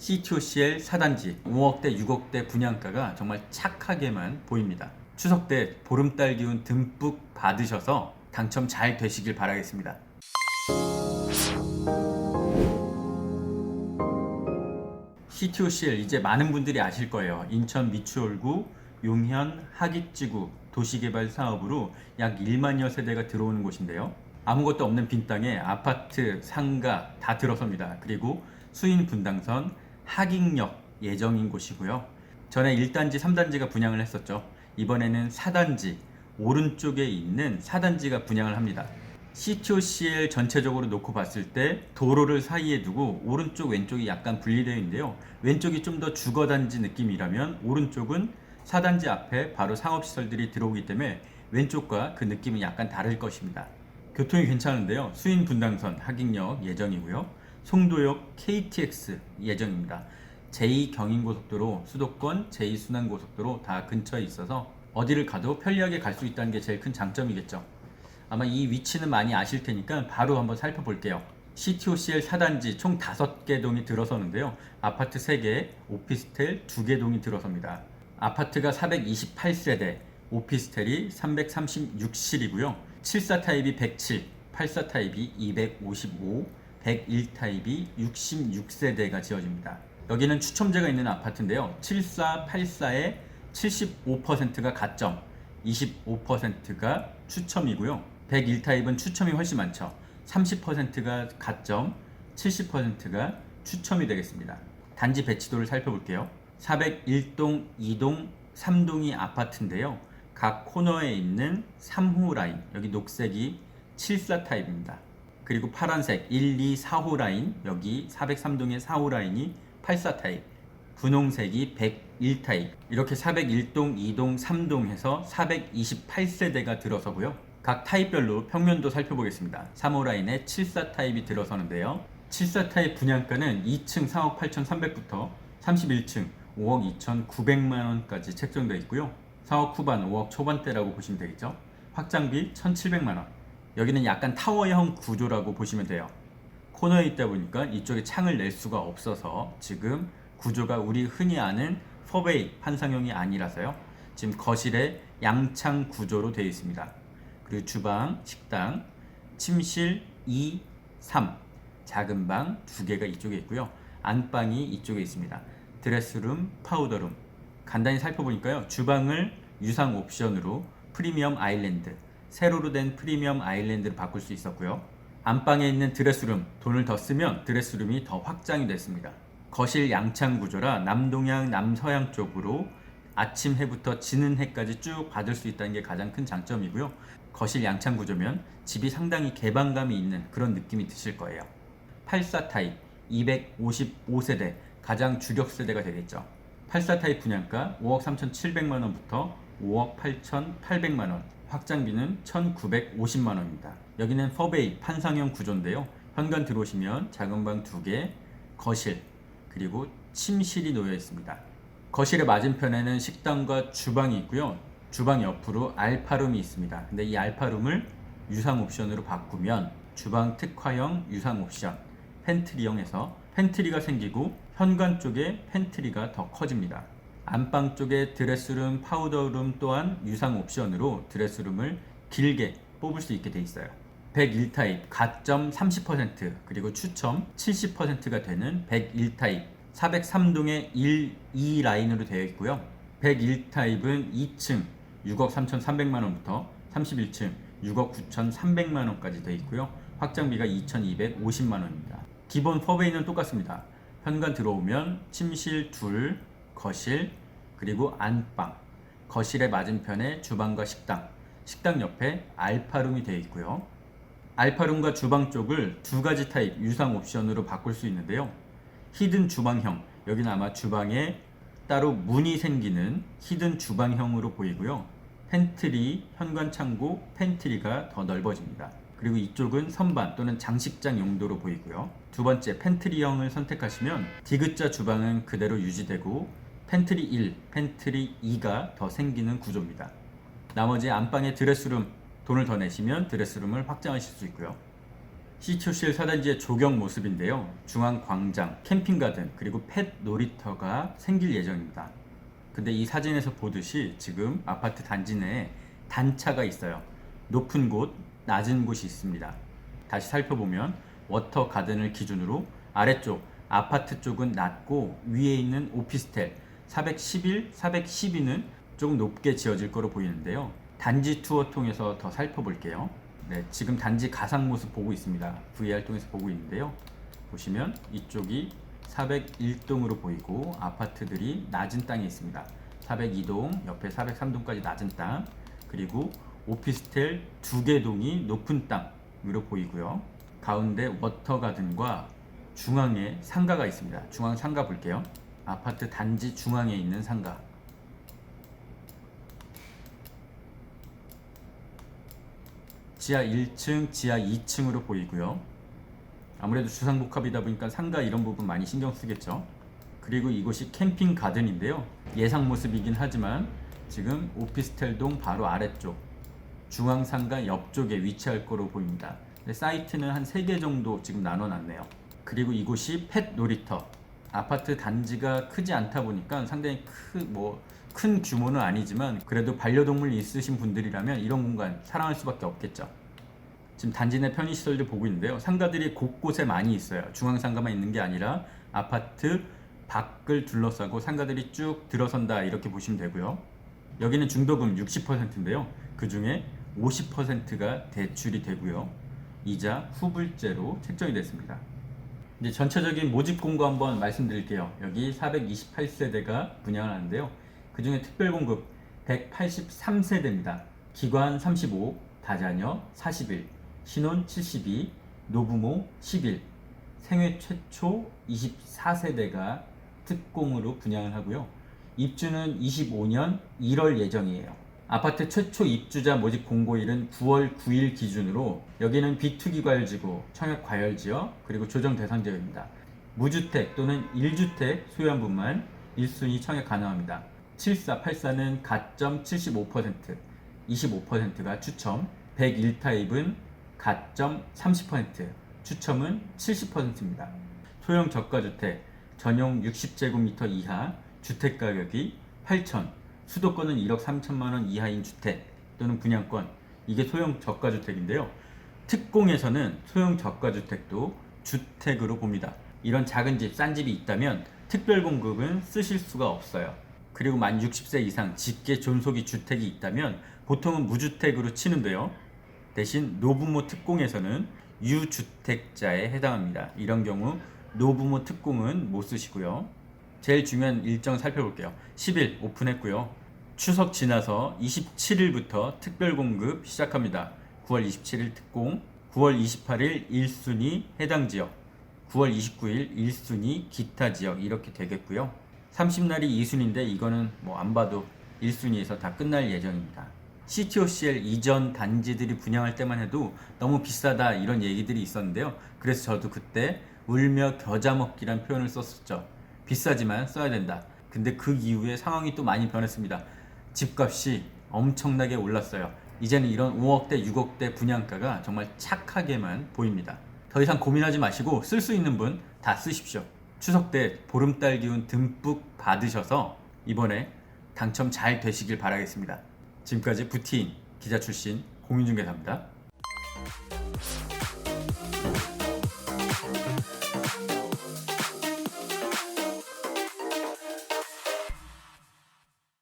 CTOCL 4단지 5억대 6억대 분양가가 정말 착하게만 보입니다. 추석 때 보름달 기운 듬뿍 받으셔서 당첨 잘 되시길 바라겠습니다. CTOCL 이제 많은 분들이 아실 거예요. 인천 미추홀구, 용현, 하깃지구 도시개발 사업으로 약 1만여 세대가 들어오는 곳인데요. 아무것도 없는 빈 땅에 아파트, 상가 다 들어섭니다. 그리고 수인 분당선, 하익역 예정인 곳이고요. 전에 1단지, 3단지가 분양을 했었죠. 이번에는 4단지, 오른쪽에 있는 4단지가 분양을 합니다. CTOCL 전체적으로 놓고 봤을 때 도로를 사이에 두고 오른쪽 왼쪽이 약간 분리되어 있는데요. 왼쪽이 좀 더 주거단지 느낌이라면 오른쪽은 4단지 앞에 바로 상업시설들이 들어오기 때문에 왼쪽과 그 느낌은 약간 다를 것입니다. 교통이 괜찮은데요. 수인 분당선 하익역 예정이고요. 송도역 KTX 예정입니다. 제2경인고속도로, 수도권 제2순환고속도로 다 근처에 있어서 어디를 가도 편리하게 갈 수 있다는 게 제일 큰 장점이겠죠. 아마 이 위치는 많이 아실 테니까 바로 한번 살펴볼게요. CTOCL 4단지 총 5개 동이 들어서는데요. 아파트 3개, 오피스텔 2개 동이 들어섭니다. 아파트가 428세대, 오피스텔이 336실이고요. 74 타입이 107, 84 타입이 255, 101 타입이 66세대가 지어집니다. 여기는 추첨제가 있는 아파트인데요. 74, 84의 75%가 가점, 25%가 추첨이고요. 101 타입은 추첨이 훨씬 많죠. 30%가 가점, 70%가 추첨이 되겠습니다. 단지 배치도를 살펴볼게요. 401동, 2동, 3동이 아파트인데요. 각 코너에 있는 3호 라인, 여기 녹색이 74 타입입니다. 그리고 파란색 1, 2, 4호 라인, 여기 403동의 4호 라인이 84 타입. 분홍색이 101 타입. 이렇게 401동, 2동, 3동 해서 428세대가 들어서고요. 각 타입별로 평면도 살펴보겠습니다. 3호 라인에 74 타입이 들어서는데요. 74 타입 분양가는 2층 4억 8,300부터 31층 5억 2,900만 원까지 책정되어 있고요. 4억 후반, 5억 초반대라고 보시면 되겠죠. 확장비 1,700만 원. 여기는 약간 타워형 구조라고 보시면 돼요. 코너에 있다 보니까 이쪽에 창을 낼 수가 없어서 지금 구조가 우리 흔히 아는 퍼베이 판상형이 아니라서요. 지금 거실에 양창 구조로 되어 있습니다. 그리고 주방, 식당, 침실 2, 3, 작은 방 두 개가 이쪽에 있고요. 안방이 이쪽에 있습니다. 드레스룸, 파우더룸. 간단히 살펴보니까요. 주방을 유상 옵션으로 프리미엄 아일랜드, 세로로 된 프리미엄 아일랜드를 바꿀 수 있었고요. 안방에 있는 드레스룸, 돈을 더 쓰면 드레스룸이 더 확장이 됐습니다. 거실 양창 구조라 남동향, 남서향 쪽으로 아침 해부터 지는 해까지 쭉 받을 수 있다는 게 가장 큰 장점이고요. 거실 양창 구조면 집이 상당히 개방감이 있는 그런 느낌이 드실 거예요. 84 타입 255세대 가장 주력 세대가 되겠죠. 84 타입 분양가 5억 3,700만 원부터 5억 8,800만 원. 확장비는 1,950만 원입니다. 여기는 퍼베이 판상형 구조인데요. 현관 들어오시면 작은 방 2개, 거실, 그리고 침실이 놓여 있습니다. 거실의 맞은편에는 식당과 주방이 있고요. 주방 옆으로 알파룸이 있습니다. 근데 이 알파룸을 유상 옵션으로 바꾸면 주방 특화형 유상 옵션, 팬트리형에서 팬트리가 생기고 현관 쪽에 팬트리가 더 커집니다. 안방 쪽에 드레스룸, 파우더룸 또한 유상 옵션으로 드레스룸을 길게 뽑을 수 있게 돼 있어요. 101 타입 가점 30% 그리고 추첨 70%가 되는 101 타입 403동의 1, 2 라인으로 되어 있고요. 101 타입은 2층 6억 3,300만 원부터 31층 6억 9,300만 원까지 되어 있고요. 확장비가 2,250만 원입니다. 기본 퍼베이는 똑같습니다. 현관 들어오면 침실 둘, 거실, 그리고 안방. 거실의 맞은편에 주방과 식당, 식당 옆에 알파룸이 되어 있고요. 알파룸과 주방 쪽을 두 가지 타입 유상 옵션으로 바꿀 수 있는데요. 히든 주방형, 여기는 아마 주방에 따로 문이 생기는 히든 주방형으로 보이고요. 팬트리, 현관 창고, 팬트리가 더 넓어집니다. 그리고 이쪽은 선반 또는 장식장 용도로 보이고요. 두 번째 팬트리형을 선택하시면 디귿자 주방은 그대로 유지되고 팬트리 1, 팬트리 2가 더 생기는 구조입니다. 나머지 안방의 드레스룸 돈을 더 내시면 드레스룸을 확장하실 수 있고요. 시초실 사단지의 조경 모습인데요. 중앙 광장, 캠핑 가든, 그리고 펫 놀이터가 생길 예정입니다. 근데 이 사진에서 보듯이 지금 아파트 단지 내에 단차가 있어요. 높은 곳, 낮은 곳이 있습니다. 다시 살펴보면 워터 가든을 기준으로 아래쪽 아파트 쪽은 낮고 위에 있는 오피스텔 411, 412는 조금 높게 지어질 거로 보이는데요. 단지 투어 통해서 더 살펴볼게요. 네, 지금 단지 가상 모습 보고 있습니다. VR 통해서 보고 있는데요. 보시면 이쪽이 401동으로 보이고 아파트들이 낮은 땅에 있습니다. 402동, 옆에 403동까지 낮은 땅, 그리고 오피스텔 두 개 동이 높은 땅으로 보이고요. 가운데 워터가든과 중앙에 상가가 있습니다. 중앙 상가 볼게요. 아파트 단지 중앙에 있는 상가. 지하 1층, 지하 2층으로 보이고요. 아무래도 주상복합이다 보니까 상가 이런 부분 많이 신경 쓰겠죠. 그리고 이곳이 캠핑 가든인데요. 예상 모습이긴 하지만 지금 오피스텔동 바로 아래쪽 중앙 상가 옆쪽에 위치할 거로 보입니다. 사이트는 한 3개 정도 지금 나눠 놨네요. 그리고 이곳이 펫 놀이터. 아파트 단지가 크지 않다 보니까 상당히 크, 뭐, 큰 규모는 아니지만 그래도 반려동물 있으신 분들이라면 이런 공간 사랑할 수밖에 없겠죠. 지금 단지 내 편의시설들 보고 있는데요. 상가들이 곳곳에 많이 있어요. 중앙상가만 있는 게 아니라 아파트 밖을 둘러싸고 상가들이 쭉 들어선다 이렇게 보시면 되고요. 여기는 중도금 60%인데요. 그 중에 50%가 대출이 되고요. 이자 후불제로 책정이 됐습니다. 이제 전체적인 모집 공고 한번 말씀드릴게요. 여기 428세대가 분양을 하는데요. 그 중에 특별 공급 183세대입니다. 기관 35, 다자녀 41, 신혼 72, 노부모 11, 생애 최초 24세대가 특공으로 분양을 하고요. 입주는 25년 1월 예정이에요. 아파트 최초 입주자 모집 공고일은 9월 9일 기준으로 여기는 비투기 과열지구, 청약 과열지역, 그리고 조정 대상 지역입니다. 무주택 또는 1주택 소유한 분만 1순위 청약 가능합니다. 7484는 가점 75%, 25%가 추첨, 101타입은 가점 30%, 추첨은 70%입니다. 소형 저가주택, 전용 60제곱미터 이하 주택 가격이 8천, 수도권은 1억 3천만 원 이하인 주택 또는 분양권, 이게 소형 저가주택인데요. 특공에서는 소형 저가주택도 주택으로 봅니다. 이런 작은 집, 싼 집이 있다면 특별 공급은 쓰실 수가 없어요. 그리고 만 60세 이상 직계 존속이 주택이 있다면 보통은 무주택으로 치는데요. 대신 노부모 특공에서는 유주택자에 해당합니다. 이런 경우 노부모 특공은 못 쓰시고요. 제일 중요한 일정 살펴볼게요. 10일 오픈했고요. 추석 지나서 27일부터 특별 공급 시작합니다. 9월 27일 특공, 9월 28일 1순위 해당 지역, 9월 29일 1순위 기타 지역 이렇게 되겠고요. 30날이 2순위인데 이거는 뭐 안 봐도 1순위에서 다 끝날 예정입니다. CTOCL 이전 단지들이 분양할 때만 해도 너무 비싸다 이런 얘기들이 있었는데요. 그래서 저도 그때 울며 겨자 먹기란 표현을 썼었죠. 비싸지만 써야 된다. 근데 그 이후에 상황이 또 많이 변했습니다. 집값이 엄청나게 올랐어요. 이제는 이런 5억대, 6억대 분양가가 정말 착하게만 보입니다. 더 이상 고민하지 마시고 쓸 수 있는 분 다 쓰십시오. 추석 때 보름달 기운 듬뿍 받으셔서 이번에 당첨 잘 되시길 바라겠습니다. 지금까지 부티인 기자 출신 공인중개사입니다.